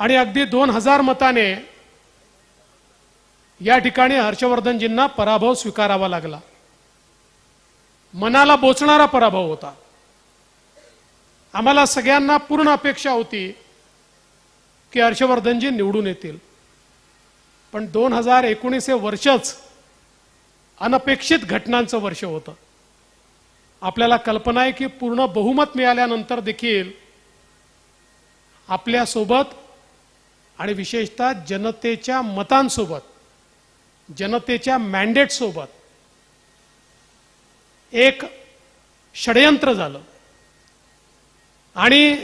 आणि अगदी दोन हजार मताने या ठिकाणी हर्षवर्धनजींना पराभव स्वीकारावा लागला. मनाला बोचणारा पराभव होता. आम्हाला सगळ्यांना पूर्ण अपेक्षा होती की हर्षवर्धनजी निवडून येतील. पण दोन हजार एकोणीस हे वर्षच अनपेक्षित घटनांचं वर्ष होतं. आपल्याला कल्पना आहे की पूर्ण बहुमत मिळाल्यानंतर देखील आपल्यासोबत आणि विशेषतः जनतेच्या मतांसोबत जनतेच्या मॅन्डेट सोबत एक षडयंत्र झालं. आणि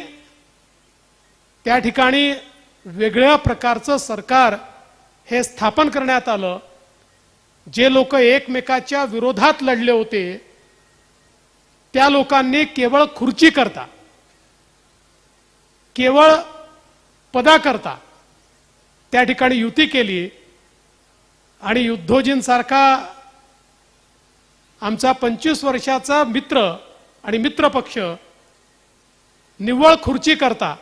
त्या ठिकाणी वेगळ्या प्रकारचं सरकार हे स्थापन करण्यात आलं. जे लोक एकमेकाच्या विरोधात लढले होते त्या लोकांनी केवळ खुर्ची करता केवळ पदाकरता त्या ठिकाणी युती केली आणि युद्धोजींसारखा आमचा पंचवीस वर्षाचा मित्र आणि मित्रपक्ष निव्वळ खुर्ची करता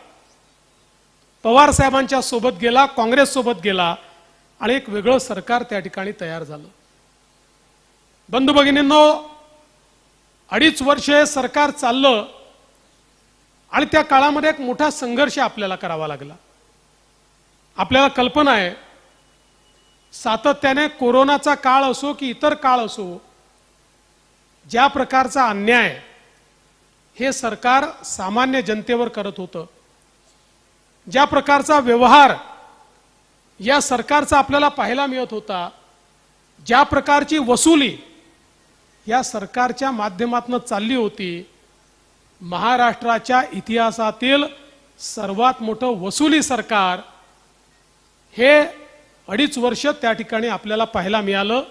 पवार साहेबांच्या सोबत गेला काँग्रेस सोबत गेला आणि एक वेगळं सरकार त्या ठिकाणी तयार झालं. बंधू भगिनींनो अडीच वर्ष हे सरकार चाललं आणि त्या काळामध्ये एक मोठा संघर्ष आपल्याला करावा लागला. आपल्याला कल्पना आहे. सातत्याने कोरोनाचा काळ असो की इतर काळ असो ज्या प्रकारचा अन्याय हे सरकार सामान्य जनतेवर करत होतं. ज्या प्रकारचा व्यवहार या सरकारचा आपल्याला पाहायला मिळत होता ज्या प्रकारची वसुली या सरकारच्या माध्यमातून चालली होती महाराष्ट्राच्या इतिहासातील सर्वात मोठं वसुली सरकार हे अडीच वर्ष त्या ठिकाणी आपल्याला पाहायला मिळालं.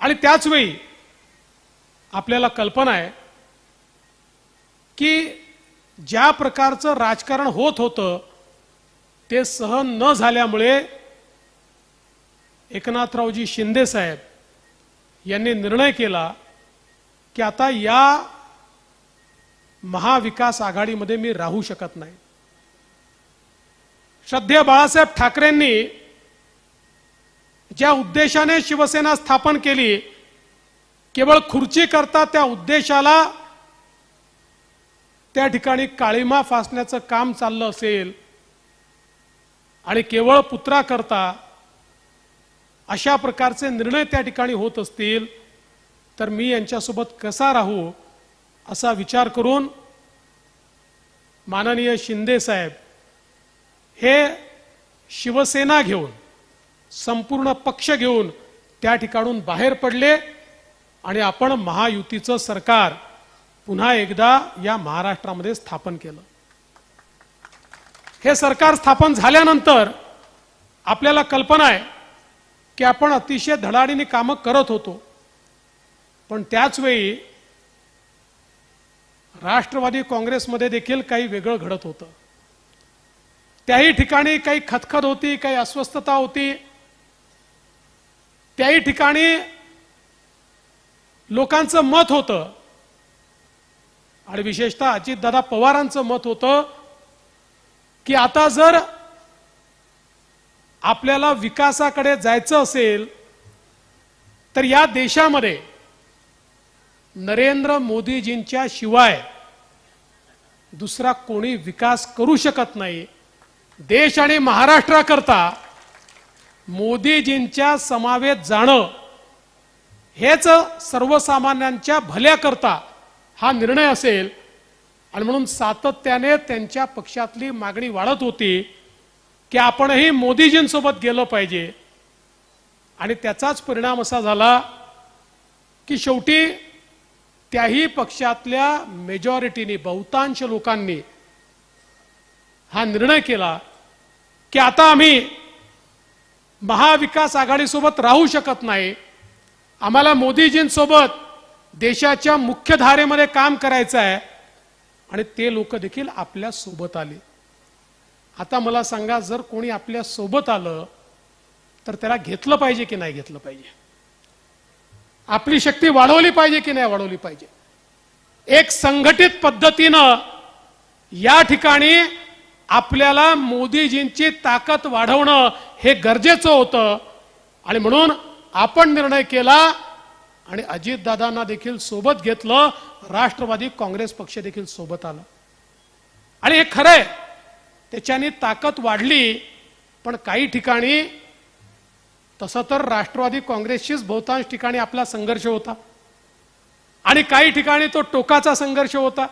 आणि त्याचवेळी आपल्याला कल्पना आहे की ज्या प्रकारचं राजकारण होत होतं ते सहन न झाल्यामुळे एकनाथरावजी शिंदे साहेब यांनी निर्णय केला की आता या महाविकास आघाडीमध्ये मी राहू शकत नाही. श्रद्धेय बाळासाहेब ठाकरेंनी ज्या उद्देशाने शिवसेना स्थापन केली केवळ खुर्ची करता त्या उद्देशाला त्या ठिकाणी काळीमा फासण्याचं काम चाललं असेल आणि केवळ पुत्रा करता अशा प्रकारचे निर्णय त्या ठिकाणी होत असतील तर मी यांच्यासोबत कसा राहू असा विचार करून माननीय शिंदे साहेब हे शिवसेना घेऊन संपूर्ण पक्ष घेऊन त्या ठिकाणून बाहेर पडले आणि आपण महायुतीचं सरकार पुन्हा एकदा या महाराष्ट्रामध्ये स्थापन केलं. हे सरकार स्थापन झाल्यानंतर आपल्याला कल्पना आहे की आपण अतिशय धडाडीने कामं करत होतो. पण त्याच वेळी राष्ट्रवादी काँग्रेसमध्ये देखील काही वेगळं घडत होतं. त्याही ठिकाणी काही खतखत होती काही अस्वस्थता होती. त्याही ठिकाणी लोकांचं मत होतं. आणि विशेषतः अजितदादा पवारांचं मत होतं की आता जर आपल्याला विकासाकडे जायचं असेल तर या देशामध्ये नरेंद्र मोदीजींच्या शिवाय दुसरा कोणी विकास करू शकत नाही. देश आणि महाराष्ट्राकरता मोदीजींच्या समावेत जाणं हेच सर्वसामान्यांच्या भल्याकरता हा निर्णय असेल. आणि म्हणून सातत्याने त्यांच्या पक्षातली मागणी वाढत होती की आपणही मोदीजींसोबत गेलं पाहिजे. आणि त्याचाच परिणाम असा झाला की शेवटी त्याही पक्षातल्या मेजॉरिटीनी बहुतांश लोकांनी हा निर्णय केला. की आता आम्ही महाविकास आघाडीसोबत राहू शकत नाही. आम्हाला मोदीजींसोबत देशाच्या मुख्य धारेमध्ये काम करायचं आहे. आणि ते लोक देखील आपल्यासोबत आले. आता मला सांगा जर कोणी आपल्यासोबत आलं तर त्याला घेतलं पाहिजे की नाही घेतलं पाहिजे? आपली शक्ती वाढवली पाहिजे की नाही वाढवली पाहिजे? एक संघटित पद्धतीनं या ठिकाणी आपल्याला मोदीजींची ताकद वाढवणं हे गरजेचं होतं. आणि म्हणून आपण निर्णय केला आणि अजितदादांना देखील सोबत घेतलं राष्ट्रवादी काँग्रेस पक्ष देखील सोबत आलं. आणि हे खरंय त्याच्याने ताकद वाढली पण काही ठिकाणी तसं तर राष्ट्रवादी काँग्रेसशीच बहुतांश ठिकाणी आपला संघर्ष होता. आणि काही ठिकाणी तो टोकाचा संघर्ष होता.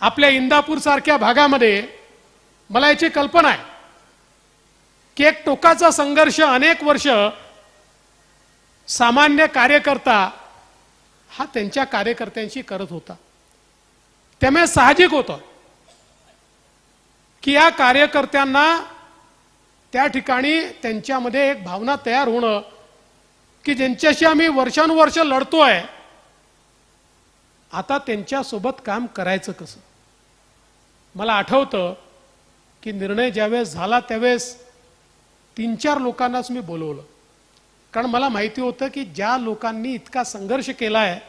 आपल्या इंदापूर सारख्या भागामध्ये मला याची कल्पना आहे की एक टोकाचा संघर्ष अनेक वर्ष सामान्य कार्यकर्ता हा त्यांच्या कार्यकर्त्यांशी करत होता. त्यामुळे साहजिक होतं की या कार्यकर्त्यांना त्या ठिकाणी त्यांच्यामध्ये एक भावना तयार होणं की ज्यांच्याशी आम्ही वर्षानुवर्ष लढतोय आता त्यांच्यासोबत काम करायचं कसं? मला आठवतं की निर्णय ज्यावेळेस झाला त्यावेळेस तीन चार लोकांनाच मी बोलवलं. कारण मला माहिती होतं की ज्या लोकांनी इतका संघर्ष केला आहे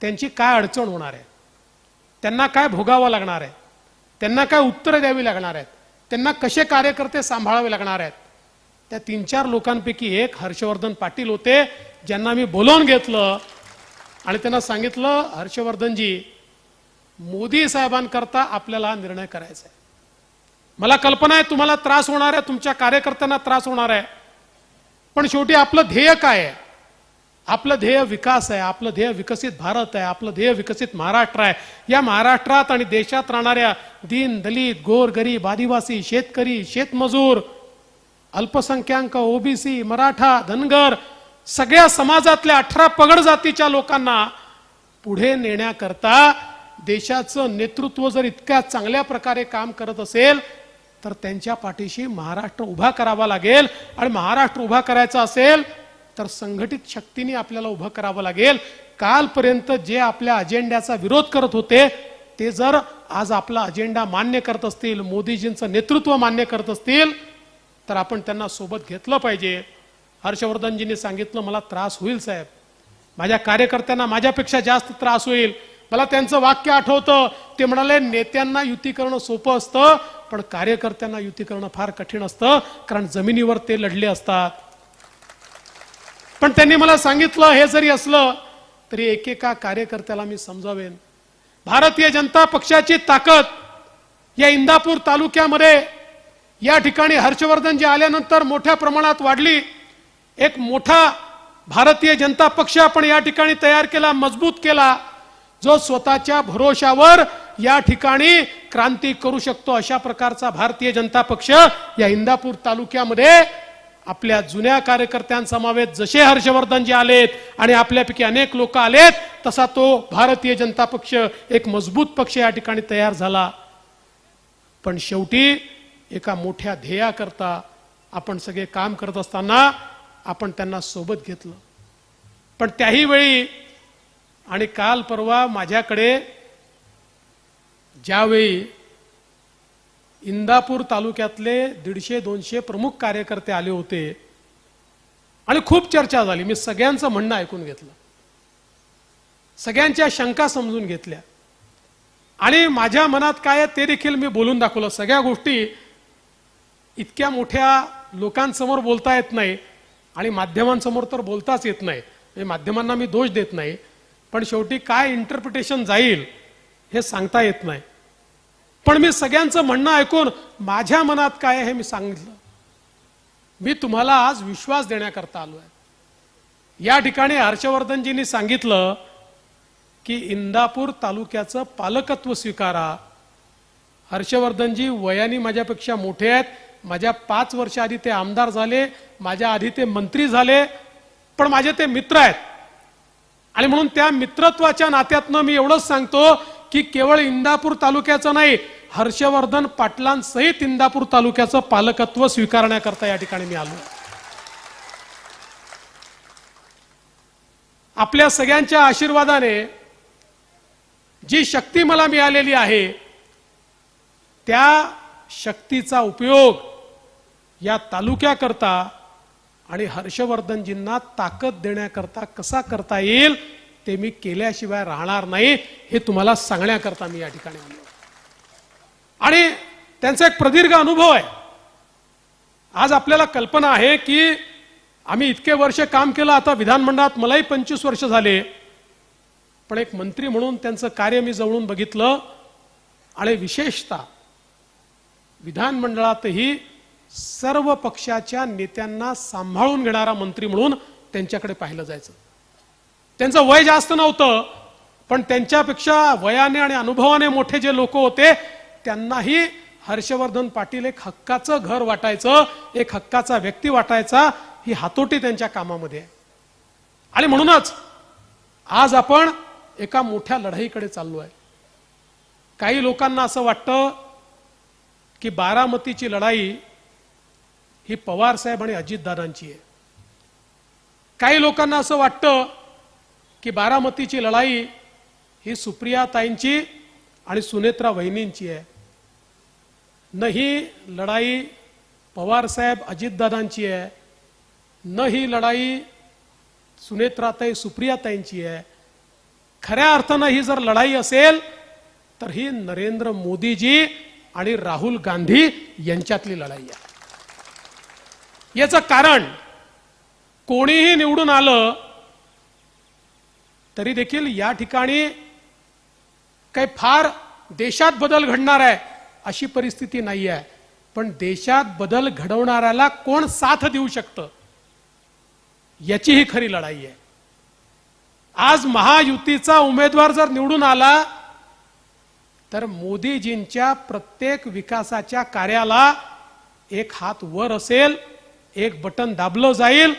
त्यांची काय अडचण होणार आहे? त्यांना काय भोगावं लागणार आहे? त्यांना काय उत्तरं द्यावी लागणार आहेत? त्यांना कसे कार्यकर्ते सांभाळावे लागणार आहेत? त्या तीन चार लोकांपैकी एक हर्षवर्धन पाटील होते ज्यांना मी बोलावून घेतलं. आणि त्यांना सांगितलं हर्षवर्धनजी मोदी साहेबांकरता आपल्याला निर्णय करायचा आहे. मला कल्पना आहे तुम्हाला त्रास होणार आहे तुमच्या कार्यकर्त्यांना त्रास होणार आहे. पण शेवटी आपलं ध्येय काय आहे? आपलं ध्येय विकास आहे आपलं ध्येय विकसित भारत आहे आपलं ध्येय विकसित महाराष्ट्र आहे. या महाराष्ट्रात आणि देशात राहणाऱ्या दीन दलित गोर गरीब आदिवासी शेतकरी शेतमजूर अल्पसंख्याक ओबीसी मराठा धनगर सगळ्या समाजातल्या अठरा पगड जातीच्या लोकांना पुढे नेण्याकरता देशाचं नेतृत्व जर इतक्या चांगल्या प्रकारे काम करत असेल तर त्यांच्या पाठीशी महाराष्ट्र उभा करावा लागेल. आणि महाराष्ट्र उभा करायचा असेल तर संघटित शक्तीने आपल्याला उभं करावं लागेल. कालपर्यंत जे आपल्या अजेंड्याचा विरोध करत होते ते जर आज आपला अजेंडा मान्य करत असतील मोदीजींचं नेतृत्व मान्य करत असतील तर आपण त्यांना सोबत घेतलं पाहिजे. हर्षवर्धनजींनी सांगितलं मला त्रास होईल साहेब. माझ्या कार्यकर्त्यांना माझ्यापेक्षा जास्त त्रास होईल. मला त्यांचं वाक्य आठवतं. ते म्हणाले नेत्यांना युती करणं सोपं असतं पण कार्यकर्त्यांना युती करणं फार कठीण असतं कारण जमिनीवर ते लढले असतात. पण त्यांनी मला सांगितलं हे जरी असलं तरी एकेका कार्यकर्त्याला मी समजावेन. भारतीय जनता पक्षाची ताकद या इंदापूर तालुक्यामध्ये या ठिकाणी हर्षवर्धनजी आल्यानंतर मोठ्या प्रमाणात वाढली. एक मोठा भारतीय जनता पक्ष आपण या ठिकाणी तयार केला मजबूत केला जो स्वतःच्या भरोशावर या ठिकाणी क्रांती करू शकतो. अशा प्रकारचा भारतीय जनता पक्ष या इंदापूर तालुक्यामध्ये आपल्या जुन्या कार्यकर्त्यांसमावेत जसे हर्षवर्धनजी आलेत आणि आपल्यापैकी अनेक लोक आलेत तसा तो भारतीय जनता पक्ष एक मजबूत पक्ष या ठिकाणी तयार झाला. पण शेवटी एका मोठ्या ध्येयाकरता आपण सगळे काम करत असताना आपण त्यांना सोबत घेतलं. पण त्याही वेळी आणि काल परवा माझ्याकडे ज्यावेळी इंदापूर तालुक्यातले दीडशे दोनशे प्रमुख कार्यकर्ते आले होते आणि खूप चर्चा झाली. मी सगळ्यांचं म्हणणं ऐकून घेतलं. सगळ्यांच्या शंका समजून घेतल्या. आणि माझ्या मनात काय आहे ते देखील मी बोलून दाखवलं. सगळ्या गोष्टी इतक्या मोठ्या लोकांसमोर बोलता येत नाही. आणि माध्यमांसमोर तर बोलताच येत नाही. म्हणजे माध्यमांना मी दोष देत नाही पण शेवटी काय इंटरप्रिटेशन जाईल हे सांगता येत नाही. पण मी सगळ्यांचं म्हणणं ऐकून माझ्या मनात काय हे मी सांगितलं. मी तुम्हाला आज विश्वास देण्याकरता आलो आहे. या ठिकाणी हर्षवर्धनजींनी सांगितलं की इंदापूर तालुक्याचं पालकत्व स्वीकारा. हर्षवर्धनजी वयाने माझ्यापेक्षा मोठे आहेत. माझ्या पाच वर्ष आधी ते आमदार झाले माझ्या आधी ते मंत्री झाले पण माझे ते मित्र आहेत. आणि म्हणून त्या मित्रत्वाच्या नात्यातनं मी एवढंच सांगतो की केवळ इंदापूर तालुक्याचं नाही हर्षवर्धन पाटलांसहित इंदापूर तालुक्याचं पालकत्व स्वीकारण्याकरता या ठिकाणी मी आलो. आपल्या सगळ्यांच्या आशीर्वादाने जी शक्ती मला मिळालेली आहे त्या शक्तीचा उपयोग या तालुक्याकरता आणि हर्षवर्धनजींना ताकद देण्याकरता कसा करता येईल ते मी केल्याशिवाय राहणार नाही हे तुम्हाला सांगण्याकरता मी या ठिकाणी आलो. आणि त्यांचा एक प्रदीर्घ अनुभव आहे. आज आपल्याला कल्पना आहे की आम्ही इतके वर्ष काम केलं आता विधानमंडळात मलाही पंचवीस वर्ष झाले. पण एक मंत्री म्हणून त्यांचं कार्य मी जवळून बघितलं. आणि विशेषतः विधानमंडळातही सर्व पक्षाच्या नेत्यांना सांभाळून घेणारा मंत्री म्हणून त्यांच्याकडे पाहिलं जायचं. त्यांचं वय जास्त नव्हतं पण त्यांच्यापेक्षा वयाने आणि अनुभवाने मोठे जे लोक होते त्यांनाही हर्षवर्धन पाटील एक हक्काचं घर वाटायचं एक हक्काचा व्यक्ती वाटायचा ही हातोटी त्यांच्या कामामध्ये. आहे आणि म्हणूनच आज आपण एका मोठ्या लढाईकडे चाललो आहे काही लोकांना असं वाटतं की बारामतीची लढाई ही पवार साहेब आणि अजितदादांची आहे. काही लोकांना असं वाटतं की बारामतीची लढाई ही सुप्रियाताईंची आणि सुनेत्रा वहिनींची आहे. न ही लढाई पवार साहेब अजितदादांची आहे. न ही लढाई सुनेत्राताई सुप्रियाताईंची आहे. खऱ्या अर्थानं ही जर लढाई असेल तर ही नरेंद्र मोदीजी आणि राहुल गांधी यांच्यातली लढाई आहे. याचं कारण कोणीही निवडून आलं तरी देखील या ठिकाणी काही फार देशात बदल घडणार आहे अशी परिस्थिती नाही आहे. पण देशात बदल घडवणाऱ्याला कोण साथ देऊ शकतं? याची ही खरी लढाई आहे. आज महायुतीचा उमेदवार जर निवडून आला तर मोदीजींच्या प्रत्येक विकासाच्या कार्याला एक हात वर असेल एक बटन दाबलं जाईल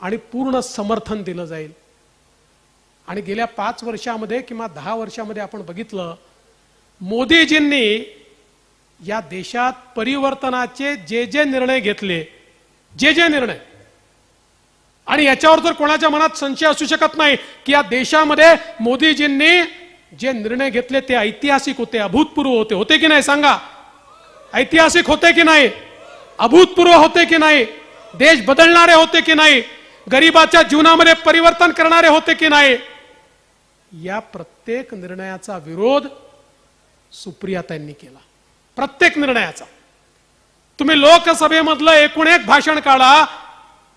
आणि पूर्ण समर्थन दिलं जाईल. आणि गेल्या पाच वर्षामध्ये किंवा दहा वर्षामध्ये आपण बघितलं मोदीजींनी या देशात परिवर्तनाचे जे जे निर्णय घेतले जे जे निर्णय. आणि याच्यावर तर कोणाच्या मनात संशय असू शकत नाही की या देशामध्ये मोदीजींनी जे निर्णय घेतले ते ऐतिहासिक होते अभूतपूर्व होते होते की नाही सांगा? ऐतिहासिक होते की नाही? अभूतपूर्व होते की नाही? देश बदलणारे होते की नाही? गरिबाच्या जीवनामध्ये परिवर्तन करणारे होते की नाही? या प्रत्येक निर्णयाचा विरोध सुप्रियाताईंनी केला. प्रत्येक निर्णयाचा. तुम्ही लोकसभेमधलं एकूण एक भाषण काढा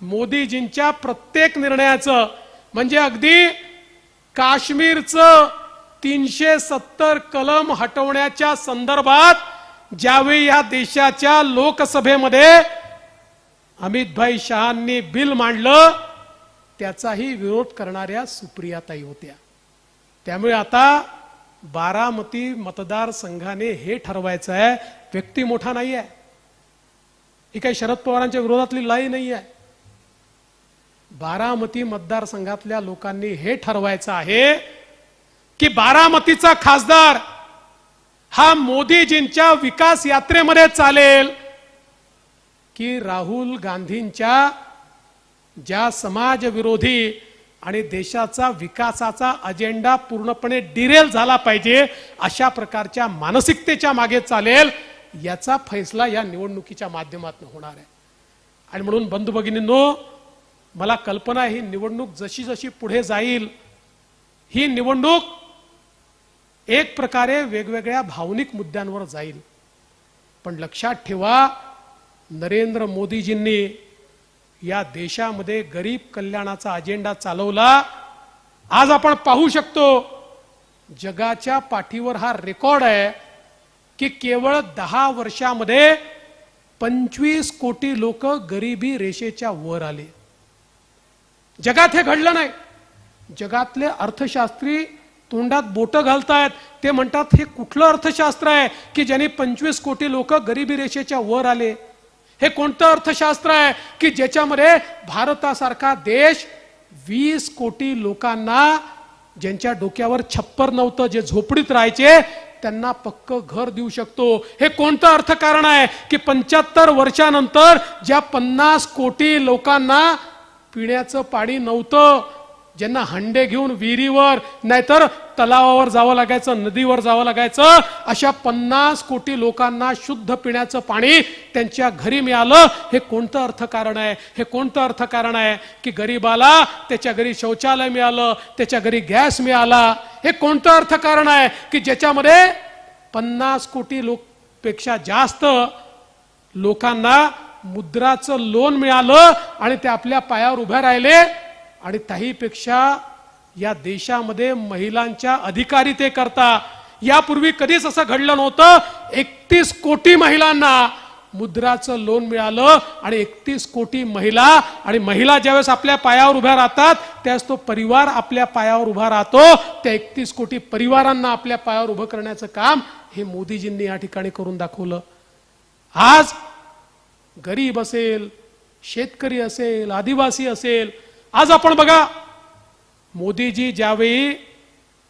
मोदीजींच्या प्रत्येक निर्णयाचं. म्हणजे अगदी काश्मीरचं तीनशे सत्तर कलम हटवण्याच्या संदर्भात ज्यावेळी या देशाच्या लोकसभेमध्ये अमितभाई शहांनी बिल मांडलं त्याचाही विरोध करणाऱ्या सुप्रियाताई होत्या. त्यामुळे आता बारामती मतदारसंघाने हे ठरवायचं आहे व्यक्ती मोठा नाही आहे. ही काही शरद पवारांच्या विरोधातली लढाई नाही आहे. बारामती मतदारसंघातल्या लोकांनी हे ठरवायचं आहे की बारामतीचा खासदार हा मोदीजींच्या विकास यात्रेमध्ये चालेल. की राहुल गांधींच्या ज्या समाजविरोधी आणि देशाचा विकासाचा अजेंडा पूर्णपणे डिरेल झाला पाहिजे अशा प्रकारच्या मानसिकतेच्या मागे चालेल याचा फैसला या निवडणुकीच्या माध्यमातून होणार आहे. आणि म्हणून बंधू भगिनींनो मला कल्पना ही निवडणूक जशी जशी पुढे जाईल ही निवडणूक एक प्रकारे वेगवेगळ्या भावनिक मुद्द्यांवर जाईल. पण लक्षात ठेवा नरेंद्र मोदीजींनी या देशामध्ये गरीब कल्याणाचा अजेंडा चालवला. आज आपण पाहू शकतो जगाच्या पाठीवर हा रेकॉर्ड आहे की केवळ दहा वर्षामध्ये पंचवीस कोटी लोक गरिबी रेषेच्या वर आले. जगात हे घडलं नाही. जगातले अर्थशास्त्री तोंडात बोटं घालतायत. ते म्हणतात हे कुठलं अर्थशास्त्र आहे की ज्यांनी पंचवीस कोटी लोक गरिबी रेषेच्या वर आले? हे कोणतं अर्थशास्त्र आहे? की ज्याच्यामध्ये भारतासारखा देश वीस कोटी लोकांना ज्यांच्या डोक्यावर छप्पर नव्हतं जे झोपडीत राहायचे त्यांना पक्क घर देऊ शकतो. हे कोणतं अर्थकारण आहे? की पंच्याहत्तर वर्षानंतर ज्या पन्नास कोटी लोकांना पिण्याचं पाणी नव्हतं ज्यांना हंडे घेऊन विहिरीवर नाहीतर तलावावर जावं लागायचं नदीवर जावं लागायचं अशा पन्नास कोटी लोकांना शुद्ध पिण्याचं पाणी त्यांच्या घरी मिळालं हे कोणतं अर्थकारण आहे? हे कोणतं अर्थकारण आहे? की गरीबाला त्याच्या घरी शौचालय मिळालं त्याच्या घरी गॅस मिळाला हे कोणतं अर्थकारण आहे? की ज्याच्यामध्ये पन्नास कोटी लोकपेक्षा जास्त लोकांना मुद्राचं लोन मिळालं आणि ते आपल्या पायावर उभे राहिले आणि त्याहीपेक्षा या देशामध्ये महिलांच्या अधिकारी ते करता. यापूर्वी कधीच असं घडलं नव्हतं. एकतीस कोटी महिलांना मुद्राचं लोन मिळालं आणि एकतीस कोटी महिला आणि महिला ज्यावेळेस आपल्या पायावर उभ्या राहतात त्यावेळेस तो परिवार आपल्या पायावर उभा राहतो. त्या एकतीस कोटी परिवारांना आपल्या पायावर उभं करण्याचं काम हे मोदीजींनी या ठिकाणी करून दाखवलं. आज गरीब असेल शेतकरी असेल आदिवासी असेल आज आपण बघा मोदीजी ज्यावेळी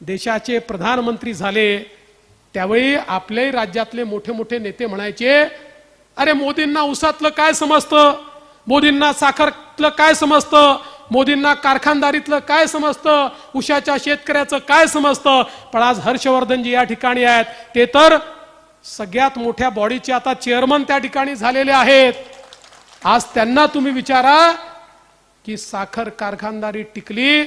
देशाचे प्रधानमंत्री झाले त्यावेळी आपल्याही राज्यातले मोठे मोठे नेते म्हणायचे अरे मोदींना उसातलं काय समजतं? मोदींना साखरतलं काय समजतं? मोदींना कारखानदारीतलं काय समजतं? उशाच्या शेतकऱ्याचं काय समजतं? पण आज हर्षवर्धनजी या ठिकाणी आहेत. ते तर सगळ्यात मोठ्या बॉडीचे आता चेअरमन त्या ठिकाणी झालेले आहेत. आज त्यांना तुम्ही विचारा की साखर कारखानदारी टिकली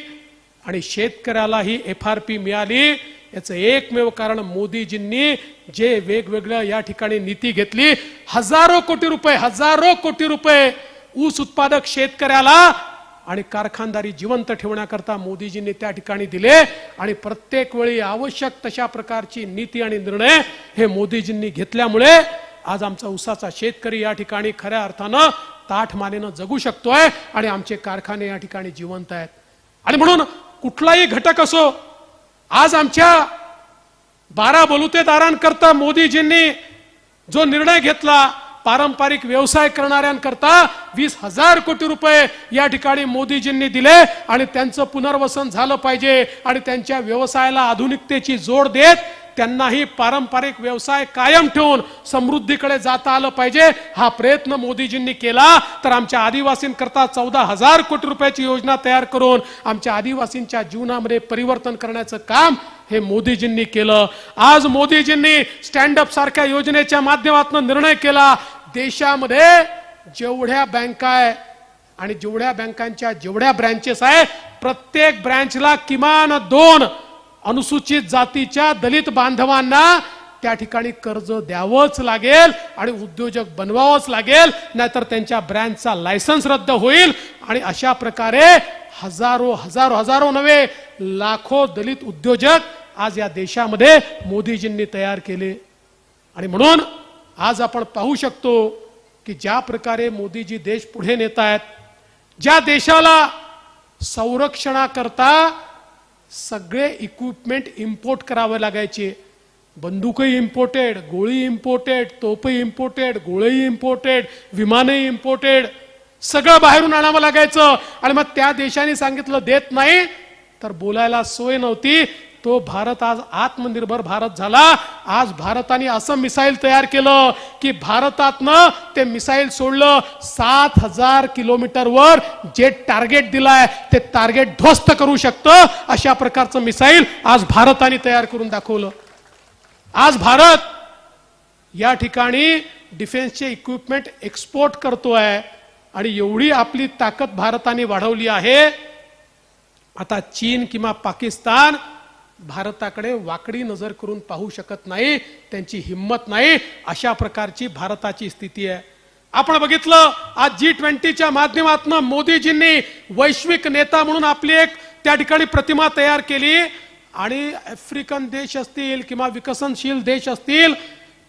आणि शेतकऱ्याला ही एफ आर पी मिळाली. याचं एकमेव कारण मोदीजींनी जे वेगवेगळ्या या ठिकाणी नीती घेतली. हजारो कोटी रुपये हजारो कोटी रुपये ऊस उत्पादक शेतकऱ्याला आणि कारखानदारी जिवंत ठेवण्याकरता मोदीजींनी त्या ठिकाणी दिले. आणि प्रत्येक वेळी आवश्यक तशा प्रकारची नीती आणि निर्णय हे मोदीजींनी घेतल्यामुळे आज आमचा ऊसाचा शेतकरी या ठिकाणी खऱ्या अर्थानं ताठ मानेनं जगू शकतोय आणि आमचे कारखाने या ठिकाणी जिवंत आहेत. आणि म्हणून कुठलाही घटक असो आज आमच्या बारा बलुतेदारांकरता मोदीजींनी जो निर्णय घेतला पारंपरिक व्यवसाय करणाऱ्यांकरता वीस हजार कोटी रुपये या ठिकाणी मोदीजींनी दिले आणि त्यांचं पुनर्वसन झालं पाहिजे आणि त्यांच्या व्यवसायाला आधुनिकतेची जोड देत त्यांनाही पारंपरिक व्यवसाय कायम ठेवून समृद्धीकडे जाता आलं पाहिजे. हा प्रयत्न मोदीजींनी केला. तर आमच्या आदिवासींकरता चौदा हजार कोटी रुपयाची योजना तयार करून आमच्या आदिवासींच्या जीवनामध्ये परिवर्तन करण्याचं काम हे मोदीजींनी केलं. आज मोदीजींनी स्टँडअप सारख्या योजनेच्या माध्यमातून निर्णय केला. देशामध्ये जेवढ्या बँका आहे आणि जेवढ्या बँकांच्या जेवढ्या ब्रँचेस आहे प्रत्येक ब्रँचला किमान दोन अनुसूचित जातीच्या दलित बांधवांना त्या ठिकाणी कर्ज द्यावंच लागेल आणि उद्योजक बनवावंच लागेल नाहीतर त्यांच्या ब्रँडचा लायसन्स रद्द होईल. आणि अशा प्रकारे हजारो हजारो हजारो नव्हे लाखो दलित उद्योजक आज या देशामध्ये मोदीजींनी तयार केले. आणि म्हणून आज आपण पाहू शकतो की ज्या प्रकारे मोदीजी देश पुढे नेत आहेत ज्या देशाला संरक्षणाकरता सगळे इक्विपमेंट इम्पोर्ट करावे लागायचे. बंदूकही इम्पोर्टेड गोळी इम्पोर्टेड तोपही इम्पोर्टेड गोळेही इम्पोर्टेड विमानही इम्पोर्टेड सगळं बाहेरून आणावं लागायचं. आणि मग त्या देशाने सांगितलं देत नाही. तर बोलायला सोय नव्हती. तो भारत आज आत्मनिर्भर भारत झाला. आज भारताने असं मिसाईल तयार केलं की भारतातनं ते मिसाईल सोडलं. सात हजार किलोमीटरवर जे टार्गेट दिलाय ते टार्गेट ध्वस्त करू शकतं अशा प्रकारचं मिसाईल आज भारताने तयार करून दाखवलं. आज भारत या ठिकाणी डिफेन्सचे इक्विपमेंट एक्सपोर्ट करतोय आणि एवढी आपली ताकद भारताने वाढवली आहे. आता चीन किंवा पाकिस्तान भारताकडे वाकडी नजर करून पाहू शकत नाही त्यांची हिंमत नाही. अशा प्रकारची भारताची स्थिती आहे. आपण बघितलं आज जी ट्वेंटीच्या माध्यमातून मोदीजींनी वैश्विक नेता म्हणून आपली एक त्या ठिकाणी प्रतिमा तयार केली. आणि आफ्रिकन देश असतील किंवा विकसनशील देश असतील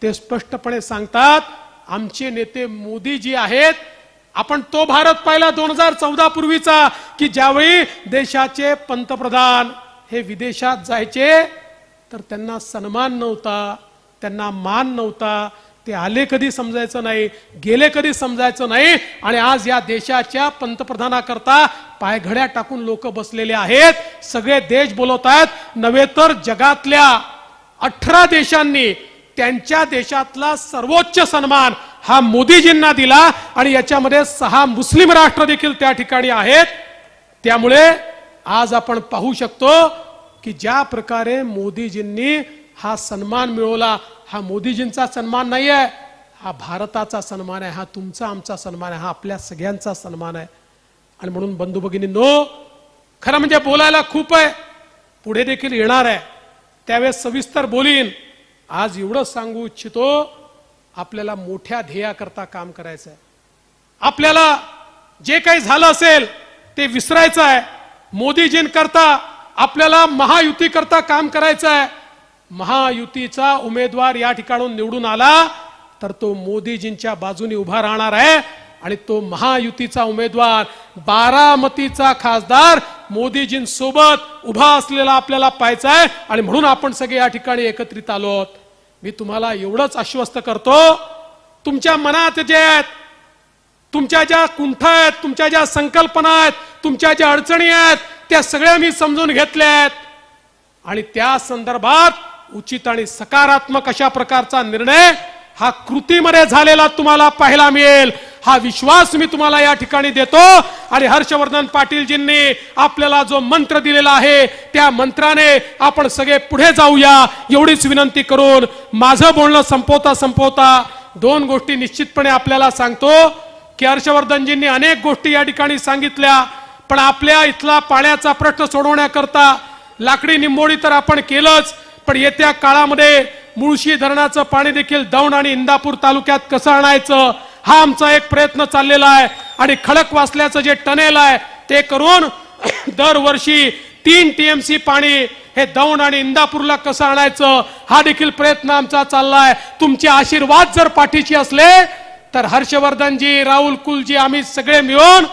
ते स्पष्टपणे सांगतात आमचे नेते मोदीजी आहेत. आपण तो भारत पाहिला दोन हजार चौदा पूर्वीचा की ज्यावेळी देशाचे पंतप्रधान हे विदेशात जायचे तर त्यांना सन्मान नव्हता त्यांना मान नव्हता. ते आले कधी समजायचं नाही गेले कधी समजायचं नाही आणि आज या देशाच्या पंतप्रधानाकरता पायघड्या टाकून लोक बसलेले आहेत. सगळे देश बोलवत आहेत नव्हे तर जगातल्या अठरा देशांनी त्यांच्या देशातला सर्वोच्च सन्मान हा मोदीजींना दिला. आणि याच्यामध्ये सहा मुस्लिम राष्ट्र देखील त्या ठिकाणी आहेत. त्यामुळे आज आपण पाहू शकतो की ज्या प्रकारे मोदीजींनी हा सन्मान मिळवला हा मोदीजींचा सन्मान नाही आहे हा भारताचा सन्मान आहे हा तुमचा आमचा सन्मान आहे हा आपल्या सगळ्यांचा सन्मान आहे. आणि म्हणून बंधू भगिनींनो खरं म्हणजे बोलायला खूप आहे पुढे देखील येणार आहे. त्यावेळेस सविस्तर बोलीन. आज एवढं सांगू इच्छितो आपल्याला मोठ्या ध्येयाकरता काम करायचं आहे आपल्याला जे काही झालं असेल ते विसरायचं आहे. मोदीजींकरता आपल्याला महायुतीकरता काम करायचं आहे महायुतीचा उमेदवार या ठिकाणून निवडून आला तर तो मोदीजींच्या बाजूने उभा राहणार आहे आणि तो महायुतीचा उमेदवार बारामतीचा खासदार मोदीजींसोबत उभा असलेला आपल्याला पाहायचा आहे आणि म्हणून आपण सगळे या ठिकाणी एकत्रित आलो आहोत मी तुम्हाला एवढंच आश्वस्त करतो तुमच्या मनात जे आहेत तुमच्या ज्या कुंठ आहेत तुमच्या ज्या संकल्पना आहेत तुमच्या ज्या अडचणी आहेत त्या सगळ्या मी समजून घेतल्या आहेत आणि त्या संदर्भात उचित आणि सकारात्मक अशा प्रकारचा निर्णय हा कृतीमध्ये झालेला तुम्हाला पाहायला मिळेल. हा विश्वास मी तुम्हाला या ठिकाणी देतो. आणि हर्षवर्धन पाटीलजींनी आपल्याला जो मंत्र दिलेला आहे त्या मंत्राने आपण सगळे पुढे जाऊया. एवढीच विनंती करून माझं बोलणं संपवता संपवता दोन गोष्टी निश्चितपणे आपल्याला सांगतो. की हर्षवर्धनजींनी अनेक गोष्टी या ठिकाणी सांगितल्या पण आपल्या इथला पाण्याचा प्रश्न सोडवण्याकरता लाकडी निंबोडी तर आपण केलंच पण येत्या काळामध्ये मुळशी धरणाचं पाणी देखील दौंड आणि इंदापूर तालुक्यात कसं आणायचं हा आमचा एक प्रयत्न चाललेला आहे. आणि खडक वाचल्याचं जे टनेल आहे ते करून दरवर्षी तीन टीएमसी पाणी हे दौंड आणि इंदापूरला कसं आणायचं हा देखील प्रयत्न आमचा चाललाय तुमचे आशीर्वाद जर पाठीशी असले तर हर्षवर्धनजी राहुल कुलजी आम्ही सगळे मिळून